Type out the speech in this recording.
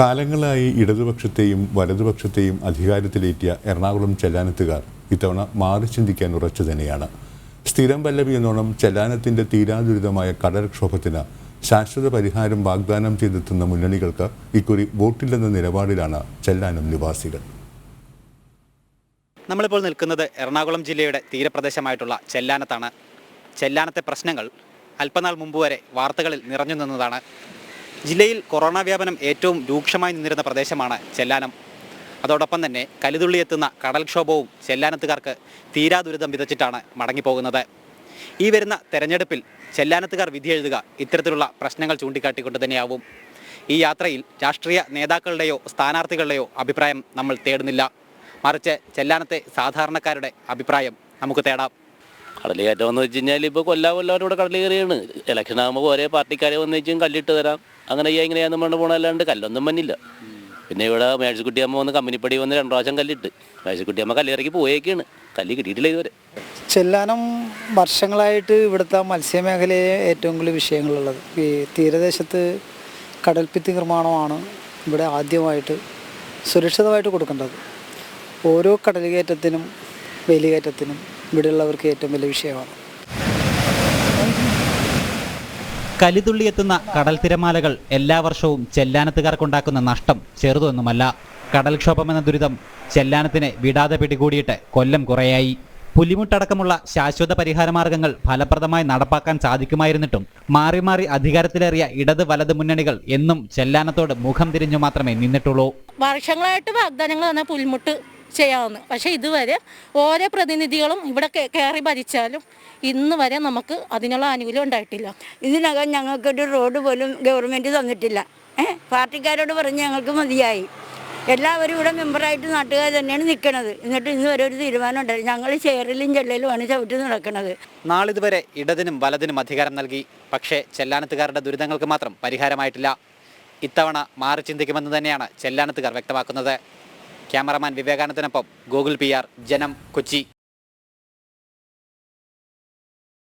കാലങ്ങളായി ഇടതുപക്ഷത്തെയും വലതുപക്ഷത്തെയും അധികാരത്തിലേറ്റിയ എറണാകുളം ചെല്ലാനത്തുകാർ ഇത്തവണ മാറി ചിന്തിക്കാൻ ഉറച്ചു തന്നെയാണ്. സ്ഥിരം പല്ലവി എന്നോണം ചെല്ലാനത്തിന്റെ തീരാദുരിതമായ കടൽക്ഷോഭത്തിന് ശാശ്വത പരിഹാരം വാഗ്ദാനം ചെയ്തെത്തുന്ന മുന്നണികൾക്ക് ഇക്കുറി വോട്ടില്ലെന്ന നിലപാടിലാണ് ചെല്ലാനം നിവാസികൾ. നമ്മളിപ്പോൾ നിൽക്കുന്നത് എറണാകുളം ജില്ലയുടെ തീരപ്രദേശമായിട്ടുള്ള ചെല്ലാനത്താണ്. ചെല്ലാനത്തെ പ്രശ്നങ്ങൾ അല്പനാൾ മുമ്പ് വരെ വാർത്തകളിൽ നിറഞ്ഞു നിന്നതാണ്. ജില്ലയിൽ കൊറോണ വ്യാപനം ഏറ്റവും രൂക്ഷമായി നിന്നിരുന്ന പ്രദേശമാണ് ചെല്ലാനം. അതോടൊപ്പം തന്നെ കലിതുള്ളി എത്തുന്ന കടൽക്ഷോഭവും ചെല്ലാനത്തുകാർക്ക് തീരാ ദുരിതം വിതച്ചിട്ടാണ് മടങ്ങിപ്പോകുന്നത്. ഈ വരുന്ന തെരഞ്ഞെടുപ്പിൽ ചെല്ലാനത്തുകാർ വിധി എഴുതുക ഇത്തരത്തിലുള്ള പ്രശ്നങ്ങൾ ചൂണ്ടിക്കാട്ടിക്കൊണ്ട് തന്നെയാവും. ഈ യാത്രയിൽ രാഷ്ട്രീയ നേതാക്കളുടെയോ സ്ഥാനാർത്ഥികളുടെയോ അഭിപ്രായം നമ്മൾ തേടുന്നില്ല. മറിച്ച് ചെല്ലാനത്തെ സാധാരണക്കാരുടെ അഭിപ്രായം നമുക്ക് തേടാം. കടൽ കയറ്റം എന്ന് വെച്ച് കഴിഞ്ഞാൽ ഇപ്പോൾ കൊല്ലാ കൊല്ലാവരും ഇവിടെ കടൽ കയറിയാണ്. ഇലക്ഷൻ ആകുമ്പോൾ ഒരേ പാർട്ടിക്കാരെ വന്നു കല്ലിട്ട് തരാം അങ്ങനെ ചെയ്യാൻ ഇങ്ങനെയാന്ന് പറഞ്ഞു പോണല്ലാണ്ട് കല്ലൊന്നും മഞ്ഞില്ല. പിന്നെ ഇവിടെ മേഴ്സിക്കുട്ടിയമ്മ വന്ന് കമ്പനിപ്പടി വന്ന് രണ്ടു പ്രാവശ്യം കല്ലിട്ട്. മേഴ്സിക്കുട്ടിയമ്മ കല്ലിറക്കി പോയേക്കാണ്. കല്ല് കിട്ടിയിട്ടില്ല ഇതുവരെ. ചെല്ലാനം വർഷങ്ങളായിട്ട് ഇവിടുത്തെ മത്സ്യമേഖലയെ ഏറ്റവും കൂടുതൽ വിഷയങ്ങളുള്ളത്. ഈ തീരദേശത്ത് കടൽഭിത്തി നിർമ്മാണമാണ് ഇവിടെ ആദ്യമായിട്ട് സുരക്ഷിതമായിട്ട് കൊടുക്കേണ്ടത്. ഓരോ കടൽ കയറ്റത്തിനും വേലികയറ്റത്തിനും ഇവിടെയുള്ളവർക്ക് ഏറ്റവും വലിയ വിഷയമാണ്. കലിതുള്ളി എത്തുന്ന കടൽ തിരമാലകൾ എല്ലാ വർഷവും ചെല്ലാനത്തുകാർക്കുണ്ടാക്കുന്ന നഷ്ടം ചെറുതൊന്നുമല്ല. കടൽക്ഷോഭമെന്ന ദുരിതം ചെല്ലാനത്തിനെ വിടാതെ പിടികൂടിയിട്ട് കൊല്ലം കുറയായി. പുലിമുട്ടടക്കമുള്ള ശാശ്വത പരിഹാരമാർഗങ്ങൾ ഫലപ്രദമായി നടപ്പാക്കാൻ സാധിക്കുമായിരുന്നിട്ടും മാറി മാറി അധികാരത്തിലേറിയ ഇടത് വലത് മുന്നണികൾ എന്നും ചെല്ലാനത്തോട് മുഖം തിരിഞ്ഞു മാത്രമേ നിന്നിട്ടുള്ളൂ. വർഷങ്ങളായിട്ട് വാഗ്ദാനങ്ങൾ തന്ന പുൽമുട്ട് ചെയ്യാവുന്നു. പക്ഷേ ഇതുവരെ ഓരോ പ്രതിനിധികളും ഇവിടെ കയറി ഭരിച്ചാലും ഇന്ന് വരെ നമുക്ക് അതിനുള്ള ആനുകൂല്യം ഉണ്ടായിട്ടില്ല. ഇതിനകം ഞങ്ങൾക്കൊരു റോഡ് പോലും ഗവൺമെന്റ് തന്നിട്ടില്ല. ഏഹ് പാർട്ടിക്കാരോട് പറഞ്ഞ് ഞങ്ങൾക്ക് മതിയായി. എല്ലാവരും ഇവിടെ മെമ്പറായിട്ട് നാട്ടുകാർ തന്നെയാണ് നിൽക്കുന്നത് എന്നിട്ട് ഇന്ന് വരെ ഒരു തീരുമാനം ഉണ്ടായി ഞങ്ങൾ ചേറിലും ചെള്ളയിലുമാണ് ചവിട്ടി നടക്കുന്നത് നാളിതുവരെ ഇടതിനും വലതിനും അധികാരം നൽകി. പക്ഷേ ചെല്ലാനത്തുകാരുടെ ദുരിതങ്ങൾക്ക് മാത്രം പരിഹാരമായിട്ടില്ല. ഇത്തവണ മാറി ചിന്തിക്കുമെന്ന് തന്നെയാണ് ചെല്ലാനത്തുകാർ വ്യക്തമാക്കുന്നത്. ക്യാമറമാൻ വിവേകാനന്ദനൊപ്പം ഗൂഗിൾ പി ജനം കൊച്ചി